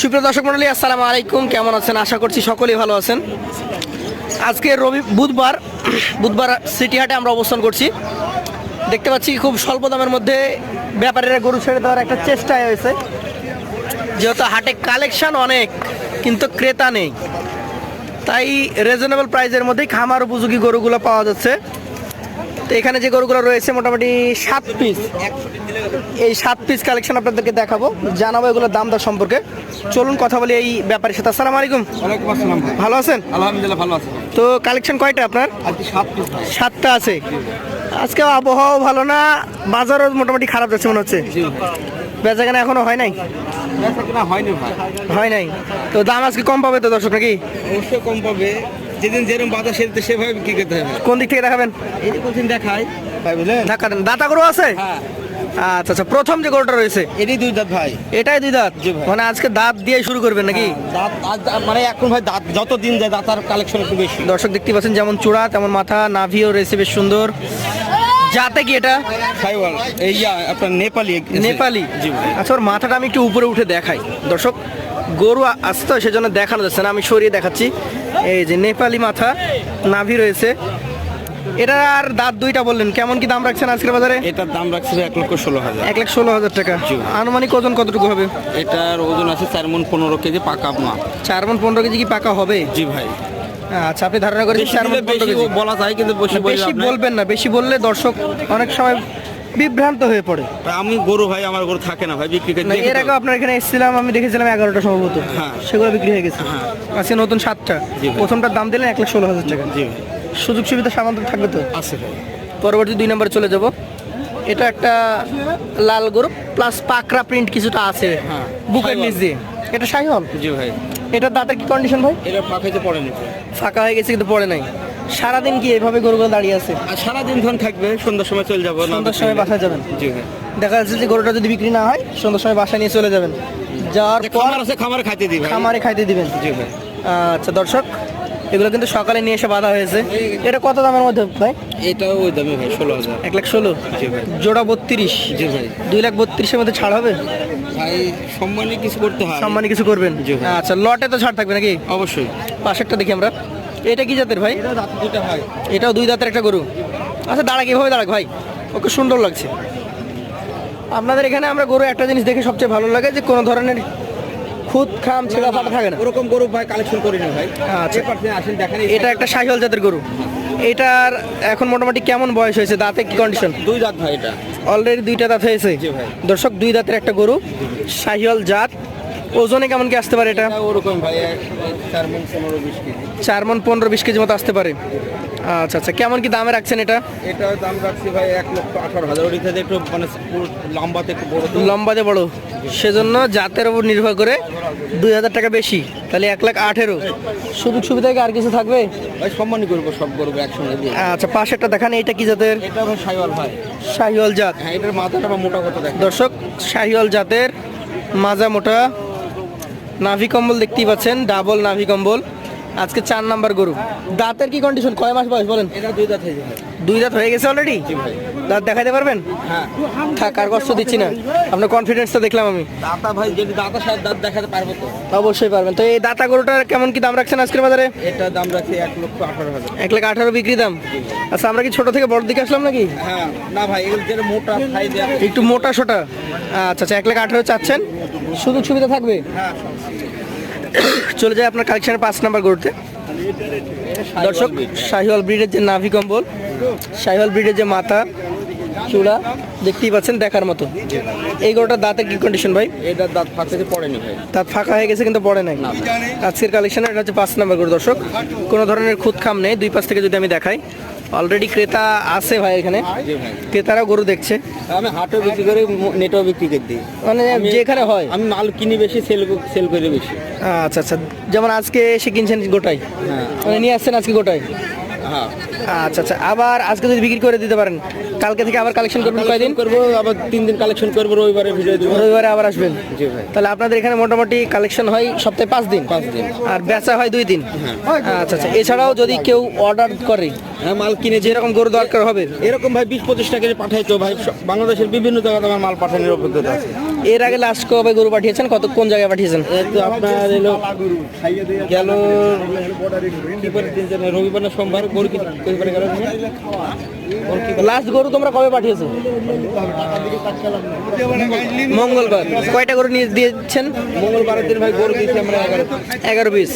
সুপ্রিয় দর্শক মন্ডলী আসসালামু আলাইকুম। কেমন আছেন? আশা করছি সকলেই ভালো আছেন। আজকে রবি বুধবার বুধবার সিটি হাটে আমরা অবস্থান করছি। দেখতে পাচ্ছি খুব স্বল্প দামের মধ্যে ব্যাপারীরা গরু ছেড়ে দেওয়ার একটা চেষ্টায় হয়েছে যেহেতু হাটে কালেকশন অনেক, কিন্তু ক্রেতা নেই। তাই রিজনেবল প্রাইসের মধ্যেই খামার উপযোগী গরুগুলো পাওয়া যাচ্ছে। তো এখানে যে গরুগুলো রয়েছে মোটামুটি সাত পিস এই সাত পিস কালেকশন আপনাদেরকে দেখাবো। জানাব এগুলোর দাম দর সম্পর্কে। চলুন কথা বলি এই ব্যাপারের সাথে। আসসালামু আলাইকুম। ভালো আছেন? আলহামদুলিল্লাহ ভালো আছি। তো কালেকশন কয়টা আপনার? সাতটা আছে। আজকে আবহাওয়াও ভালো না বাজারও মোটামুটি খারাপ যাচ্ছে মনে হচ্ছে। বেচাকেনা এখনও হয় নাই? হয়নি হয় নাই। তো দাম আজকে কম পাবে তো দর্শক নাকি? অবশ্যই কম পাবে। যেদিন যেরকম বাজার সেদিন সেভাবে বিক্রি করতে হবে। কোন দিক থেকে দেখাবেন? এই কোনদিন দেখাই। ভাই বুঝলেন? ঢাকা দাতা গরু আছে? হ্যাঁ। আচ্ছা আচ্ছা প্রথম যে গরুটা রয়েছে? এটাই দুই দাঁত ভাই। এটাই দুই দাঁত? মানে আজকে দাঁত দিয়ে শুরু করবেন নাকি? দাঁত আজ- আজ- মানে এখন ভাই দাঁত যত দিন যায় দাঁতার কালেকশন একটু বেশি। দর্শক দেখতে পাচ্ছেন যেমন চূড়া তেমন মাথা নাভিও রয়েছে বেশ সুন্দর। যাতে কি এটা? সাইওয়াল এই আপনার নেপালি। নেপালি। জি আচ্ছা ওর মাথাটা আমি একটু উপরে উঠে দেখাই। দর্শক গরু আ- আসছে তো সেজন্য দেখানো যাচ্ছে না। আমি সরিয়ে দেখাচ্ছি। এই যে নেপালি মাথা নাভি রয়েছে। এটা আর দাঁত দুইটা বললেন কেমন কি দাম রাখছেন আজকের বাজারে? এটার দাম রাখছে এক লক্ষ ষোলো হাজার। এক লাখ ষোলো হাজার টাকা। আনুমানিক ওজন কতটুকু হবে? এটার ওজন আছে চার মন পনেরো কেজি পাকা মা। চার মন পনেরো কেজি কি পাকা হবে? জি ভাই। আচ্ছা আপনি ধারণা করেছেন বেশি চার মন পনেরো কেজি। বলা যায় কিন্তু বেশি বলবেন না বেশি বললে দর্শক অনেক সময় বিভ্রান্ত হয়ে পড়ে আমি গরু ভাই আমার গরু থাকে না ভাই বিক্রি এর। আগে আপনার এখানে এসেছিলাম আমি দেখেছিলাম এগারোটা সম্ভবত হ্যাঁ। সেগুলো বিক্রি হয়ে গেছে হ্যাঁ। আজকে নতুন সাতটা। প্রথমটার দাম দিলেন এক লাখ ষোলো হাজার টাকা জি সুযোগ সুবিধা সামান্য থাকবে তো আছে ভাই পরবর্তী দুই নম্বরে চলে যাব এটা একটা লাল গরু প্লাস পাকরা প্রিন্ট কিছুটা আছে হ্যাঁ। বুকের। নিচ দিয়ে এটা সাইহল জি ভাই এটা দাঁতের কি কন্ডিশন ভাই এটা পাখাইতে পড়েনি ভাই। ফাঁকা হয়ে গেছে কিন্তু পড়ে নাই সারাদিন কি এভাবে গরুগুলো দাঁড়িয়ে আছে? আর সারাদিন ধন থাকবে সন্ধ্যার সময় চলে যাব সন্ধ্যার সময় বাসায় যাবেন? জি ভাই দেখা যাচ্ছে যে গরুটা যদি বিক্রি না হয় সন্ধ্যার সময় বাসায় নিয়ে চলে যাবেন। যাওয়ার পর আছে খামারে খাইতে দিবেন। খামারে খাইতে দিবেন। জি ভাই আচ্ছা দর্শক এগুলো কিন্তু সকালে নিয়ে এসে বাঁধা হয়েছে। এটা কত দামের মধ্যে ভাই? এটাও ওই দামে ভাই ষোলো হাজার। এক লাখ ষোলো? জি ভাই। জোড়া বত্রিশ? জি ভাই। দুই লাখ বত্রিশের মধ্যে ছাড় হবে? ভাই সম্মানে কিছু করতে হয়। সম্মানী কিছু করবেন। আচ্ছা লটে তো ছাড় থাকবে নাকি? অবশ্যই। পাশেরটা দেখি আমরা। এটা কি জাতের ভাই? এটাও দুই দাঁতের একটা গরু। আচ্ছা দাঁড়া কীভাবে দাঁড়াক ভাই? ওকে সুন্দর লাগছে। আপনাদের এখানে আমরা গরু একটা জিনিস দেখে সবচেয়ে ভালো লাগে যে কোনো ধরনের খুদ খাম ছেঁড়া ফাটা থাকে না। ওরকম গরু ভাই কালেকশন করি না ভাই। আচ্ছা। আসেন দেখেন এটা একটা শাহিওয়াল জাতের গরু। এটার এখন মোটামুটি কেমন বয়স হয়েছে? দাঁতে কি কন্ডিশন দুই দাঁত ভাই এটা। অলরেডি দুইটা দাঁত হয়েছে। দর্শক দুই দাঁতের একটা গরু। শাহিওয়াল জাত। ওজনে কেমন কি আসতে পারে এটা? ওরকম ভাই চার মন পনেরো বিশ কেজি। চার পনেরো বিশ কেজি মতো আসতে পারে। আচ্ছা আচ্ছা কেমন কি দামে রাখছেন এটা? এটা দাম রাখছি ভাই এক লক্ষ আঠারো হাজার। থেকে একটু মানে লম্বাতে একটু বড় লম্বাতে বড়। সেজন্য জাতের উপর নির্ভর করে দুই হাজার টাকা বেশি তাহলে এক লাখ আঠেরো। সুযোগ সুবিধা কি আর কিছু থাকবে? ভাই সম্মানই করব সব করব একসঙ্গে দিয়ে। আচ্ছা পাশেরটা দেখান এইটা কি জাতের? এটা সাইওয়াল ভাই। শাহিওয়াল জাত। হ্যাঁ এটার মাথাটা বা মোটা কথা দেখ দর্শক শাহিওয়াল জাতের মাজা মোটা নাভি কম্বল দেখতেই পাচ্ছেন ডাবল নাভি কম্বল। আজকে চার নাম্বার গরু। দাঁতের কি কন্ডিশন কয় মাস বয়স বলেন? এটা দুই দাঁত হয়েছে ভাই দুই দাঁত হয়ে গেছে অলরেডি দাঁত দেখাতে পারবেন? হ্যাঁ। থাক আর কষ্ট দিচ্ছি না। আপনার কনফিডেন্সটা দেখলাম আমি। দাঁতা ভাই যদি দাঁতা সাথে দাঁত দেখাতে পারব তো। অবশ্যই পারবেন। তো এই দাতা গরুটার কেমন কি দাম রাখছেন আজকের বাজারে? এটা দাম রাখছি এক লক্ষ আঠারো হাজার। এক লাখ আঠারো বিক্রি দাম। আচ্ছা আমরা কি ছোট থেকে বড় দিকে আসলাম নাকি? হ্যাঁ। না ভাই এগুলো মোটা একটু মোটা সোটা। আচ্ছা আচ্ছা এক লাখ আঠারো চাচ্ছেন। সুযোগ সুবিধা থাকবে? হ্যাঁ চলে যায় আপনার কালেকশনের পাঁচ নাম্বার গরুতে। দর্শক শাহিওয়াল ব্রিডের যে নাভি কম্বল শাহিওয়াল ব্রিডের যে মাথা চূড়া দেখতেই পাচ্ছেন দেখার মতো। এই গরুটার দাঁতের কি কন্ডিশন ভাই? এটার দাঁত ফাঁকতে পড়েনি ভাই। দাঁত ফাঁকা হয়ে গেছে কিন্তু পড়ে নাই। আজকের কালেকশনে এটা হচ্ছে পাঁচ নাম্বার গরু দর্শক। কোনো ধরনের খুদ খাম নেই দুই পাশ থেকে যদি আমি দেখাই। অলরেডি ক্রেতা আছে ভাই এখানে। ক্রেতারা গরু দেখছে। আমি হাটও বিক্রি করে নেটও বিক্রি করে দিই। মানে যেখানে হয়। আমি মাল কিনি বেশি সেল সেল করি বেশি। আচ্ছা আচ্ছা। যেমন আজকে এসে কিনছেন গোটাই? হ্যাঁ। মানে নিয়ে আসছেন আজকে গোটাই? হ্যাঁ। আচ্ছা আচ্ছা আবার আজকে যদি বিক্রি করে দিতে পারেন কালকে থেকে আবার কালেকশন করবেন কয়দিন? করব আবার তিন দিন কালেকশন করব রবিবারে ভিডিও দেবো। রবিবারে আবার আসবেন? জি ভাই। তাহলে আপনাদের এখানে মোটামুটি কালেকশন হয় সপ্তাহে পাঁচ দিন? পাঁচ দিন। আর বেচা হয় দুই দিন? আচ্ছা আচ্ছা এছাড়াও যদি কেউ অর্ডার করে হ্যাঁ মাল কিনে যেরকম গরু দরকার হবে। এরকম ভাই বিশ পঁচিশ টাকা পাঠাই তো ভাই বাংলাদেশের বিভিন্ন জায়গাতে আমার মাল পাঠানোর অভিজ্ঞতা আছে। এর আগে লাস্ট কবে গরু পাঠিয়েছেন? কত কোন জায়গায় পাঠিয়েছেন? আপনার এলো গেল রবিবার না সোমবার গরু কি কই করে গেল লাস্ট গরু তোমরা কবে পাঠিয়েছো? মঙ্গলবার। কয়টা গরু নিয়ে দিয়েছেন? মঙ্গলবারের দিন ভাই গরু দিয়েছি আমরা এগারো এগারো পিস।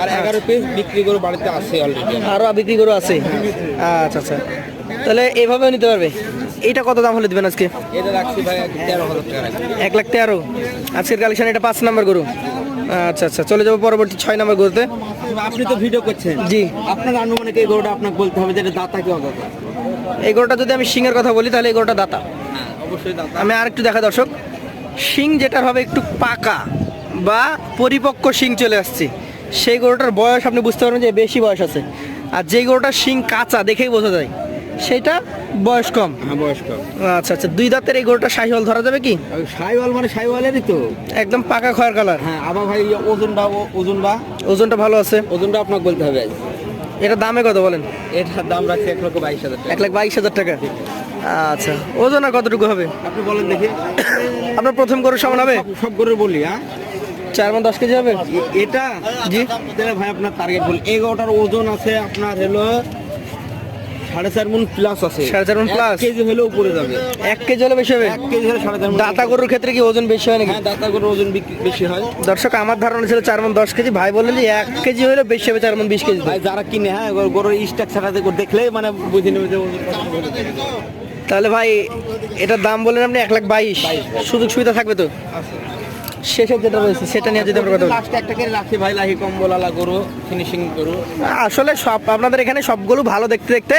আর এগারো পিস বিক্রি গরু বাড়িতে আছে অলরেডি আরও বিক্রি গরু আছে? আচ্ছা আচ্ছা। তাহলে এভাবেও নিতে পারবে? এইটা কত দাম হলে দিবেন আজকে? এটা এক লাখ তেরো? আজকের কালেকশন এটা পাঁচ নাম্বার গরু। আচ্ছা আচ্ছা চলে যাব পরবর্তী ছয় নাম্বার গরুতে। আপনি তো ভিডিও করছেন। জি। আপনার আনুমানিক এই গরুটা আপনাকে বলতে হবে যে এটা দাতা কি অদাতা এই গরুটা যদি আমি শিংয়ের কথা বলি তাহলে এই গরুটা দাতা। হ্যাঁ অবশ্যই দাতা। আমি আর একটু দেখা দর্শক শিং যেটার হবে একটু পাকা বা পরিপক্ক শিং চলে আসছে। সেই গরুটার বয়স আপনি বুঝতে পারবেন যে বেশি বয়স আছে। আর যেই গরুটার শিং কাঁচা দেখেই বোঝা যায়। সেটা বয়স কম। হ্যাঁ আচ্ছা আচ্ছা দুই দাঁতের এই গরুটা শাহিওয়াল ধরা যাবে কি? সাইওয়াল মানে সাইওয়ালেরই তো। একদম পাকা খয়ের কালার। হ্যাঁ আবার ভাই ওজনটা ওজনটা? ওজনটা ভালো আছে। ওজনটা আপনাকে বলতে হবে। এটা দামে কত বলেন? এটার দাম রাখছি এক লক্ষ বাইশ হাজার টাকা। এক লাখ বাইশ হাজার টাকা। আচ্ছা ওজন আর কতটুকু হবে? আপনি বলেন দেখি। আপনার প্রথম গরু সমান হবে? সব- সব গরু বলি হ্যাঁ? চার মন দশ কেজি হবে? এটা? জি। ভাই আপনার টার্গেট বলি। এগারোটার ওজন আছে আপনার হলো সাড়ে চার মন প্লাস আছে। সাড়ে চার এক plus? কেজি হলেও উপরে যাবে। এক কেজি হলে বেশি হবে? এক কেজি হলে সাড়ে চার দাতা গরুর ক্ষেত্রে কি ওজন বেশি হয় নাকি? হ্যাঁ দাতা গরুর ওজন বেশি হয়। দর্শক আমার ধারণা ছিল চার মন দশ কেজি। ভাই বললেন যে এক কেজি হলে বেশি হবে চার মন বিশ কেজি। ভাই যারা কিনে হ্যাঁ গরু- গরুর স্ট্রাকচারটা দেখলেই মানে বুঝে নেবে যে। তাহলে ভাই এটার দাম বললেন আপনি এক লাখ বাইশ। সুযোগ সুবিধা থাকবে তো? শেষের যেটা রয়েছে সেটা নিয়ে যদি আমরা কথা একটা করে রাখি ভাই লাহি কম্বল আলা গরু ফিনিশিং গরু। আসলে সব আপনাদের এখানে সবগুলো ভালো দেখতে দেখতে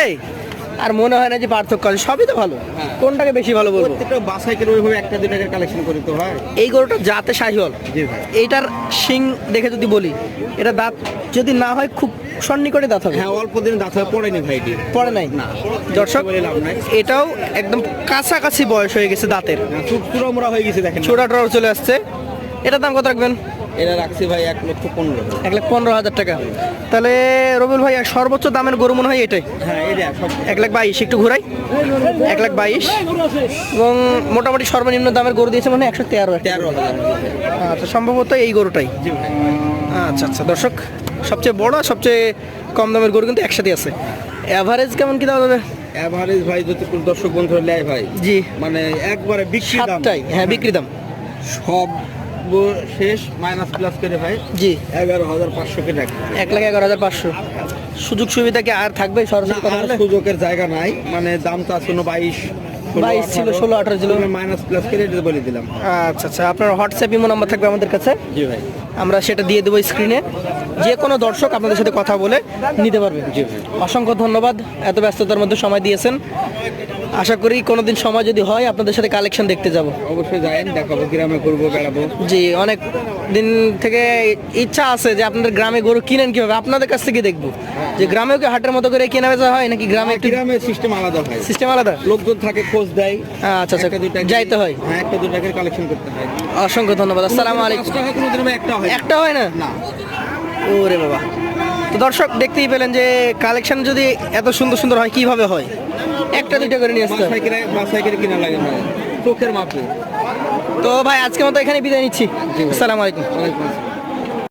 আর মনে হয় না যে পার্থক্য আছে সবই তো ভালো। হ্যাঁ। কোনটাকে বেশি ভালো বলব? প্রত্যেকটা বাসায় ওইভাবে একটা দুই কালেকশন করে তো হয় এই গরুটা জাতে শাহিওয়াল জি ভাই। এইটার শিং দেখে যদি বলি এটা দাঁত যদি না হয় খুব সন্নিকটে দাঁত হবে। হ্যাঁ অল্প দিন দাঁত হয়ে পড়েনি ভাইটি পড়ে নাই? না দর্শক এটাও একদম কাছাকাছি বয়স হয়ে গেছে দাঁতের। চুপ চুরা মোড়া হয়ে গেছে দেখেন। ছোটা টড়া চলে আসছে। এটার দাম কত রাখবেন? এটা রাখছি ভাই এক লক্ষ পনেরো এক লাখ পনেরো হাজার টাকা। তাহলে রবিউল ভাই সর্বোচ্চ দামের গরু মনে হয় এটাই। হ্যাঁ এটা এক লাখ বাইশ একটু ঘুরাই। এক লাখ বাইশ। এবং মোটামুটি সর্বনিম্ন দামের গরু দিয়েছে মানে একশো তেরো তেরো আচ্ছা সম্ভবত এই গরুটাই। আচ্ছা আচ্ছা দর্শক সবচেয়ে বড় সবচেয়ে কম দামের গরু কিন্তু একসাথে আছে। অ্যাভারেজ কেমন কি দেওয়া যাবে অ্যাভারেজ ভাই যদি কোনো দর্শক বন্ধু নেয় ভাই জি। মানে একবারে বিক্রি দাম। হ্যাঁ বিক্রি দাম। সব শেষ মাইনাস প্লাস করে ভাই। জি। এগারো হাজার পাঁচশো কে রাখি এক লাখ এগারো হাজার পাঁচশো। সুযোগ সুবিধা কি আর থাকবে সরাসরি কথা সুযোগের জায়গা নাই। মানে দাম তো আছে বাইশ 22 ছিল, 16, 18 ছিল। মাইনাস প্লাস করে এটা বলে দিলাম। আচ্ছা আচ্ছা আপনার হোয়াটসঅ্যাপ ইমো নাম্বার থাকবে আমাদের কাছে? জি ভাই। আমরা সেটা দিয়ে দেবো স্ক্রিনে যে কোনো দর্শক আপনাদের সাথে কথা বলে নিতে পারবে। জি ভাই। অসংখ্য ধন্যবাদ। এত ব্যস্ততার মধ্যে সময় দিয়েছেন। আশা করি কোনোদিন সময় যদি হয় আপনাদের সাথে কালেকশন দেখতে যাব। অবশ্যই যায়েন দেখাবো গ্রামে করব বেড়াবো। জি অনেক দিন থেকে ইচ্ছা আছে যে আপনাদের গ্রামে গরু কিনেন কীভাবে? আপনাদের কাছ থেকে দেখব। যে গ্রামেও কি হাটের মতো করে কেনা বেচা হয় নাকি গ্রামে একটু গ্রামে সিস্টেম আলাদা হয়। সিস্টেম আলাদা? লোকজন থাকে খোঁজ দেয়। আচ্ছা আচ্ছা যাইতে হয়। হ্যাঁ একটা দুই টাকার কালেকশন করতে হয়। অসংখ্য ধন্যবাদ আসসালামু আলাইকুম। একটা হয় একটা হয় না? না। ওরে বাবা। তো দর্শক দেখতেই পেলেন যে কালেকশন যদি এত সুন্দর সুন্দর হয় কীভাবে হয়? একটা দুইটা করে নিয়ে আসতে। বাসায় কিনে কিনা লাগে ভাই। চোখের মাপে। তো ভাই আজকে মতো এখানে বিদায় নিচ্ছি। আসসালামু আলাইকুম।